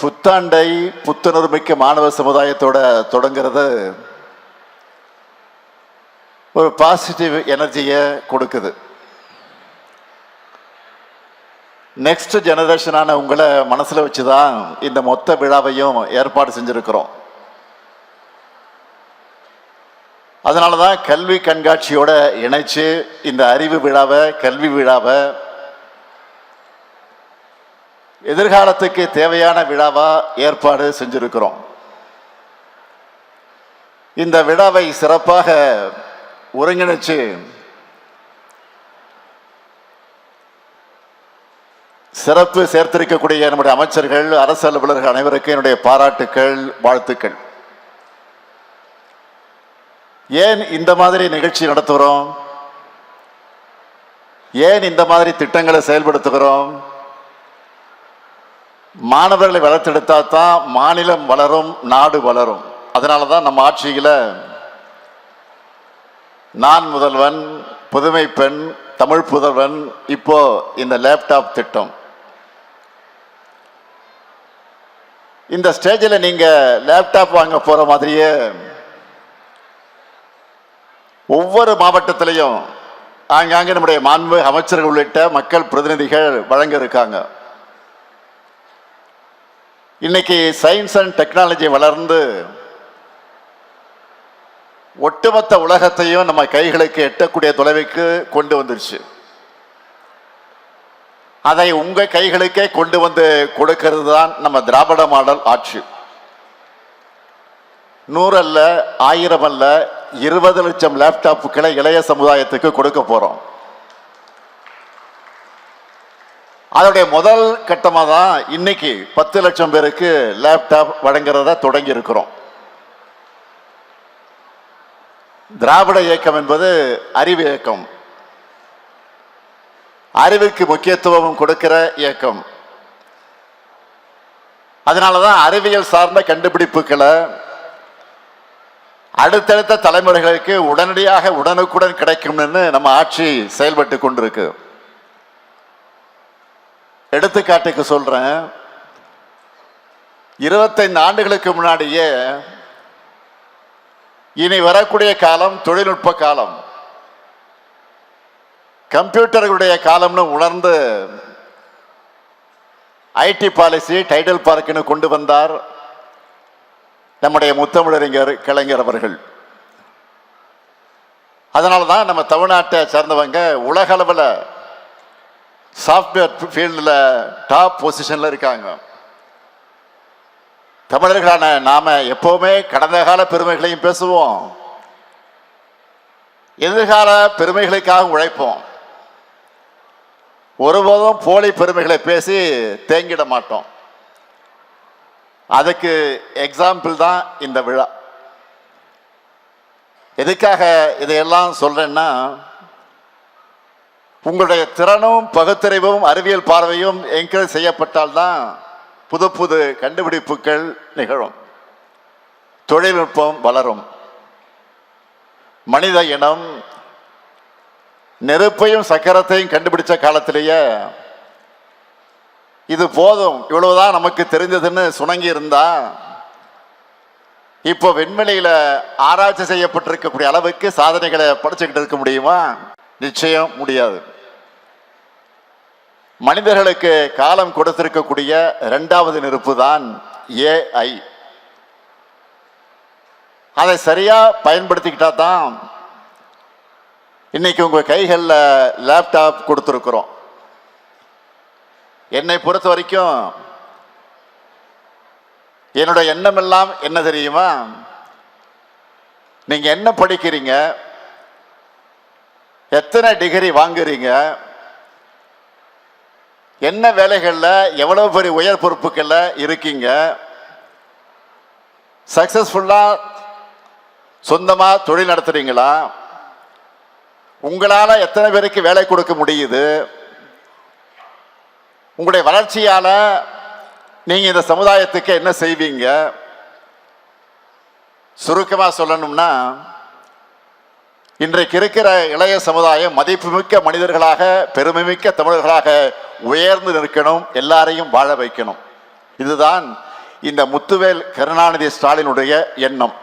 புத்தாண்டை புத்துணர்மிக்க மாணவ சமுதாயத்தோட தொடங்கிறது ஒரு பாசிட்டிவ் எனர்ஜியை கொடுக்குது. நெக்ஸ்ட் ஜெனரேஷனான உங்களை மனசில் வச்சு தான் இந்த மொத்த விழாவையும் ஏற்பாடு செஞ்சுருக்கிறோம். அதனால தான் கல்வி கண்காட்சியோட இணைச்சு இந்த அறிவு விழாவை கல்வி விழாவை எதிர்காலத்துக்கு தேவையான விழாவா ஏற்பாடு செஞ்சிருக்கிறோம். இந்த விழாவை சிறப்பாக ஒருங்கிணைச்சு சிறப்பு சேர்த்திருக்கக்கூடிய நம்முடைய அமைச்சர்கள் அரசு அலுவலர்கள் அனைவருக்கும் என்னுடைய பாராட்டுக்கள் வாழ்த்துக்கள். ஏன் இந்த மாதிரி நிகழ்ச்சி நடத்துகிறோம்? ஏன் இந்த மாதிரி திட்டங்களை செயல்படுத்துகிறோம்? மாணவர்களை வளர்த்தெடுத்தா தான் மாநிலம் வளரும் நாடு வளரும். அதனால தான் நம்ம ஆட்சியில் நான் முதல்வன் புதுமை பெண் தமிழ் புதல்வன் இப்போ இந்த லேப்டாப் திட்டம். இந்த ஸ்டேஜில் நீங்கள் லேப்டாப் வாங்க போகிற மாதிரியே ஒவ்வொரு மாவட்டத்திலையும் ஆங்காங்கே நம்முடைய மாண்பு அமைச்சர்கள் உள்ளிட்ட மக்கள் பிரதிநிதிகள் வழங்க இருக்காங்க. இன்னைக்கு சயின்ஸ் அண்ட் டெக்னாலஜி வளர்ந்து ஒட்டுமொத்த உலகத்தையும் நம்ம கைகளுக்கு எட்டக்கூடிய தொலைவுக்கு கொண்டு வந்துருச்சு. அதை உங்க கைகளுக்கே கொண்டு வந்து கொடுக்கிறது தான் நம்ம திராவிட மாடல் ஆட்சி. நூறு அல்ல ஆயிரம் அல்ல இருபது லட்சம் லேப்டாப்புகளை இளைய சமுதாயத்துக்கு கொடுக்க போறோம். அதோடைய முதல் கட்டமாக தான் இன்னைக்கு பத்து லட்சம் பேருக்கு லேப்டாப் வழங்குறத தொடங்கி இருக்கிறோம் திராவிட இயக்கம் என்பது அறிவு இயக்கம். அறிவுக்கு முக்கியத்துவம் கொடுக்கிற இயக்கம். அதனால தான் அறிவியல் சார்ந்த கண்டுபிடிப்புகளை அடுத்தடுத்த தலைமுறைகளுக்கு உடனடியாக உடனுக்குடன் கிடைக்கும்னு நம்ம ஆட்சி செயல்பட்டு கொண்டிருக்கு. எடுத்துக்காட்டுக்கு சொல்கிறேன் இருபத்தைந்து ஆண்டுகளுக்கு முன்னாடியே இனி வரக்கூடிய காலம் தொழில்நுட்ப காலம். கம்ப்யூட்டர்களுடைய காலம்னு உணர்ந்து ஐடி பாலிசி டைடல் பார்க்குன்னு கொண்டு வந்தார் நம்முடைய முத்தமிழறிஞர் கலைஞர் அவர்கள். அதனால தான் நம்ம தமிழ்நாட்டை சேர்ந்தவங்க உலக அளவில் சாஃப்ட்வேர் ஃபீல்டில் டாப் பொசிஷனில் இருக்காங்க. தமிழர்களான நாம் எப்போவுமே கடந்த கால பெருமைகளையும் பேசுவோம். எதிர்கால பெருமைகளுக்காக உழைப்போம். ஒருபோதும் போலி பெருமைகளை பேசி தேங்கிட மாட்டோம். அதுக்கு எக்ஸாம்பிள் தான் இந்த விழா. எதுக்காக இதையெல்லாம் சொல்கிறேன்னா உங்களுடைய திறனும் பகுத்தறிவும் அறிவியல் பார்வையும் என்கரேஜ் செய்யப்பட்டால்தான் புது புது கண்டுபிடிப்புகள் நிகழும். தொழில்நுட்பம் வளரும். மனித இனம் நெருப்பையும் சக்கரத்தையும் கண்டுபிடிச்ச காலத்திலேயே இது போதும் இவ்வளவுதான் நமக்கு தெரிஞ்சதுன்னு சுணங்கி இருந்தா இப்போ விண்வெளியில ஆராய்ச்சி செய்யப்பட்டிருக்கக்கூடிய அளவுக்கு சாதனைகளை படிச்சுக்கிட்டு இருக்க முடியுமா? நிச்சயம் முடியாது. மனிதர்களுக்கு காலம் கொடுத்திருக்கக்கூடிய இரண்டாவது நெருப்பு தான் ஏஐ அதை சரியாக பயன்படுத்திக்கிட்டா தான் இன்னைக்கு உங்கள் கைகளில் லேப்டாப் கொடுத்துருக்குறோம். என்னை பொறுத்த வரைக்கும் என்னோட எண்ணம் எல்லாம் என்ன தெரியுமா? நீங்கள் என்ன படிக்கிறீங்க? எத்தனை டிகிரி வாங்குறீங்க? என்ன வேலைகளில் எவ்வளவு பெரிய உயர் பொறுப்புகளில் இருக்கீங்க? சக்சஸ்ஃபுல்லாக சொந்தமாக தொழில் நடத்துகிறீங்களா உங்களால் எத்தனை பேருக்கு வேலை கொடுக்க முடியுது? உங்களுடைய வளர்ச்சியால் நீங்கள் இந்த சமுதாயத்துக்கு என்ன செய்வீங்க? சுருக்கமாக சொல்லணும்னா இன்றைக்கு இருக்கிற இளைய சமுதாயம் மதிப்புமிக்க மனிதர்களாக பெருமைமிக்க தமிழர்களாக உயர்ந்து நிற்கணும் எல்லாரையும் வாழ வைக்கணும். இதுதான் இந்த முத்துவேல் கருணாநிதி ஸ்டாலினுடைய எண்ணம்.